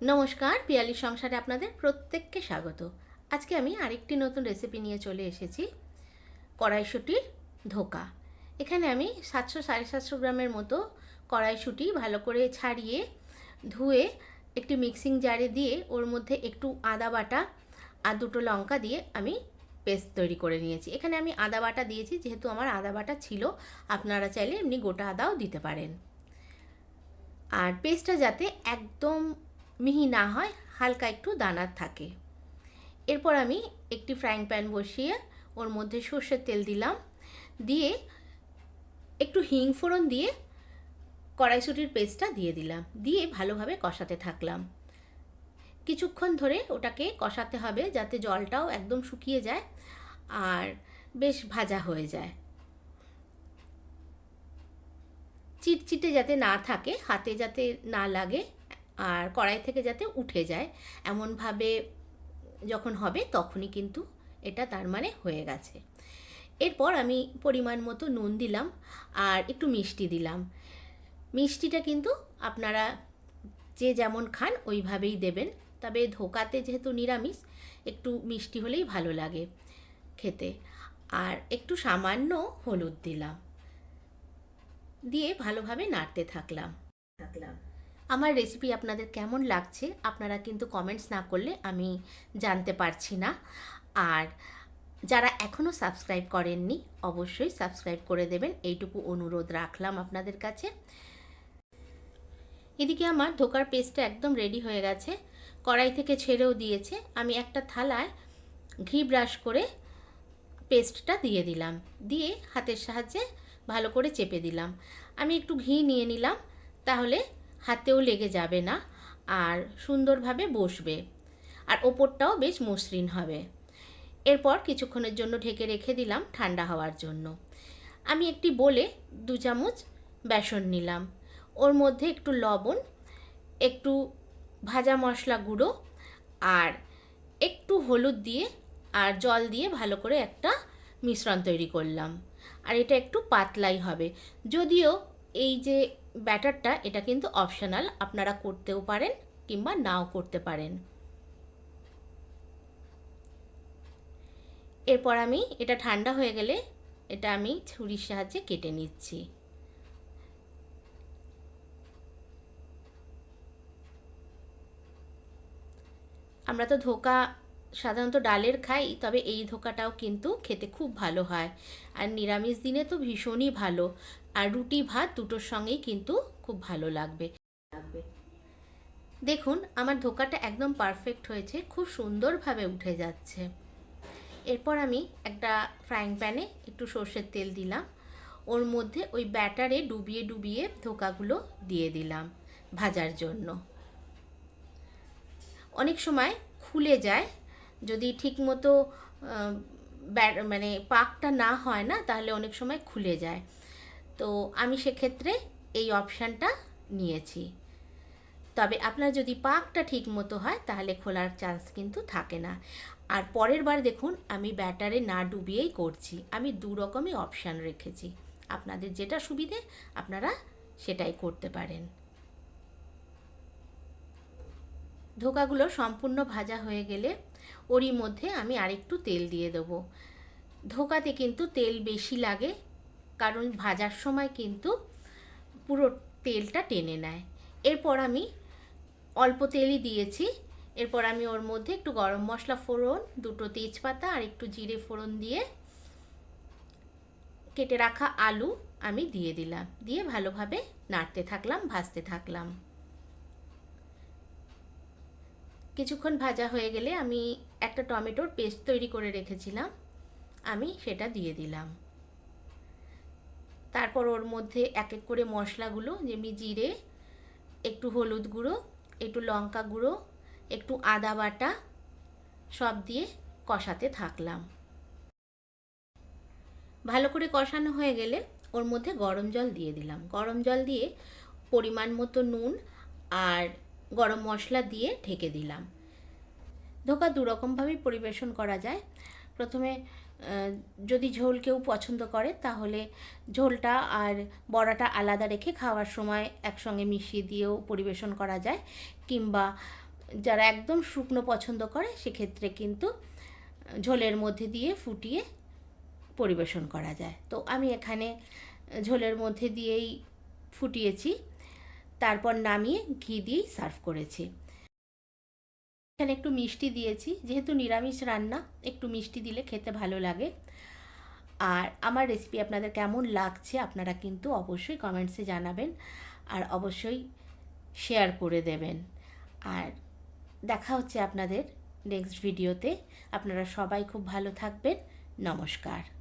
নমস্কার, পিয়ালি সংসারে আপনাদের প্রত্যেককে স্বাগত। আজকে আমি আরেকটি নতুন রেসিপি নিয়ে চলে এসেছি, কড়াইশুটির ধোকা। এখানে আমি সাতশো সাড়ে সাতশো গ্রামের মতো কড়াইশুটি ভালো করে ছাড়িয়ে ধুয়ে একটি মিক্সিং জারে দিয়ে ওর মধ্যে একটু আদা বাটা আর দুটো লঙ্কা দিয়ে আমি পেস্ট তৈরি করে নিয়েছি। এখানে আমি আদা বাটা দিয়েছি, যেহেতু আমার আদা বাটা ছিল, আপনারা চাইলে এমনি গোটা আদাও দিতে পারেন। আর পেস্টটা যাতে একদম মিহি না হয়, হালকা একটু দানার থাকে। এরপর আমি একটি ফ্রাইং প্যান বসিয়ে ওর মধ্যে সর্ষের তেল দিলাম। দিয়ে একটু হিং ফোড়ন দিয়ে কড়াইশুটির পেস্টটা দিয়ে দিলাম। দিয়ে ভালোভাবে কষাতে থাকলাম। কিছুক্ষণ ধরে ওটাকে কষাতে হবে যাতে জলটাও একদম শুকিয়ে যায় আর বেশ ভাজা হয়ে যায়। চিটচিটে যাতে না থাকে, হাতে যাতে না লাগে আর কড়াই থেকে যাতে উঠে যায়। এমনভাবে যখন হবে তখনই কিন্তু এটা তার মানে হয়ে গেছে। এরপর আমি পরিমাণ মতো নুন দিলাম আর একটু মিষ্টি দিলাম। মিষ্টিটা কিন্তু আপনারা যে যেমন খান ওইভাবেই দেবেন। তবে ধোকাতে যেহেতু নিরামিষ, একটু মিষ্টি হলেই ভালো লাগে খেতে। আর একটু সামান্য হলুদ দিলাম। দিয়ে ভালোভাবে নাড়তে থাকলাম। থাকলাম। আমার রেসিপি আপনাদের কেমন লাগছে, আপনারা কিন্তু কমেন্টস না করলে আমি জানতে পারছি না। আর যারা এখনও সাবস্ক্রাইব করেননি, অবশ্যই সাবস্ক্রাইব করে দেবেন। এইটুকু অনুরোধ রাখলাম আপনাদের কাছে। এদিকে আমার ধোকার পেস্টটা একদম রেডি হয়ে গেছে। কড়াই থেকে ছেড়েও দিয়েছে। আমি একটা থালায় ঘি ব্রাশ করে পেস্টটা দিয়ে দিলাম। দিয়ে হাতের সাহায্যে ভালো করে চেপে দিলাম। আমি একটু ঘি নিয়ে নিলাম। তাহলে হাতেও লেগে যাবে না আর সুন্দরভাবে বসবে। আর ওপরটাও বেশ মসৃণ হবে। এরপর কিছুক্ষণের জন্য ঢেকে রেখে দিলাম ঠান্ডা হওয়ার জন্য। আমি একটি বলে দু চামচ বেসন নিলাম। ওর মধ্যে একটু লবণ, একটু ভাজা মশলা গুঁড়ো আর একটু হলুদ দিয়ে আর জল দিয়ে ভালো করে একটা মিশ্রণ তৈরি করলাম। আর এটা একটু পাতলাই হবে। যদিও এই যে ব্যাটারটা, এটা কিন্তু অপশনাল আপনারা করতেও পারেন কিংবা নাও করতে পারেন। এরপর আমি, এটা ঠান্ডা হয়ে গেলে এটা আমি ছুরির সাহায্যে কেটে নিচ্ছি। আমরা তো ধোকা সাধারণত ডালের খাই, তবে এই ধোকাটাও কিন্তু খেতে খুব ভালো হয়। আর নিরামিষ দিনে তো ভীষণই ভালো। আর রুটি, ভাত দুটোর সঙ্গেই কিন্তু খুব ভালো লাগবে। লাগবে দেখুন, আমার ধোকাটা একদম পারফেক্ট হয়েছে, খুব সুন্দরভাবে উঠে যাচ্ছে। এরপর আমি একটা ফ্রাইং প্যানে একটু সর্ষের তেল দিলাম। ওর মধ্যে ওই ব্যাটারে ডুবিয়ে ডুবিয়ে ধোকাগুলো দিয়ে দিলাম ভাজার জন্য। অনেক সময় খুলে যায় যদি ঠিকমতো মানে পাকটা না হয় না, তাহলে অনেক সময় খুলে যায়। তো আমি সেক্ষেত্রে এই অপশানটা নিয়েছি। তবে আপনার যদি পাকটা ঠিক মতো হয়, তাহলে খোলার চান্স কিন্তু থাকে না। আর পরের বার দেখুন, আমি ব্যাটারে না ডুবিয়েই করছি। আমি দু রকমই অপশান রেখেছি। আপনাদের যেটা সুবিধে, আপনারা সেটাই করতে পারেন। ধোকাগুলো সম্পূর্ণ ভাজা হয়ে গেলে ওরই মধ্যে আমি আরেকটু তেল দিয়ে দেবো। ধোকাতে কিন্তু তেল বেশি লাগে, কারণ ভাজার সময় কিন্তু পুরো তেলটা টেনে নেয়। এরপর আমি অল্প তেলই দিয়েছি। এরপর আমি ওর মধ্যে একটু গরম মশলা ফোড়ন, দুটো তেজপাতা আর একটু জিরে ফোড়ন দিয়ে কেটে রাখা আলু আমি দিয়ে দিলাম। দিয়ে ভালোভাবে নাড়তে থাকলাম, ভাজতে থাকলাম। কিছুক্ষণ ভাজা হয়ে গেলে আমি একটা টমেটোর পেস্ট তৈরি করে রেখেছিলাম। আমি সেটা দিয়ে দিলাম। তারপর ওর মধ্যে এক এক করে মশলাগুলো যেমনি জিরে, একটু হলুদ গুঁড়ো, একটু লঙ্কা গুঁড়ো, একটু আদা বাটা, সব দিয়ে কষাতে থাকলাম। ভালো করে কষানো হয়ে গেলে ওর মধ্যে গরম জল দিয়ে দিলাম। গরম জল দিয়ে পরিমাণ মতো নুন আর গরম মশলা দিয়ে ঢেকে দিলাম। ধোকা দুরকমভাবেই পরিবেশন করা যায়। প্রথমে যদি ঝোল কেউ পছন্দ করে, তাহলে ঝোলটা আর বড়াটা আলাদা রেখে খাওয়ার সময় একসঙ্গে মিশিয়ে দিয়েও পরিবেশন করা যায়। কিংবা যারা একদম শুকনো পছন্দ করে, সেক্ষেত্রে কিন্তু ঝোলের মধ্যে দিয়ে ফুটিয়ে পরিবেশন করা যায়। তো আমি এখানে ঝোলের মধ্যে দিয়েই ফুটিয়েছি। তারপর নামিয়ে ঘি দিয়েই সার্ভ করেছি। এখানে একটু মিষ্টি দিয়েছি, যেহেতু নিরামিষ রান্না, একটু মিষ্টি দিলে খেতে ভালো লাগে। আর আমার রেসিপি আপনাদের কেমন লাগছে, আপনারা কিন্তু অবশ্যই কমেন্টসে জানাবেন আর অবশ্যই শেয়ার করে দেবেন। আর দেখা হচ্ছে আপনাদের নেক্সট ভিডিওতে আপনারা সবাই খুব ভালো থাকবেন। নমস্কার।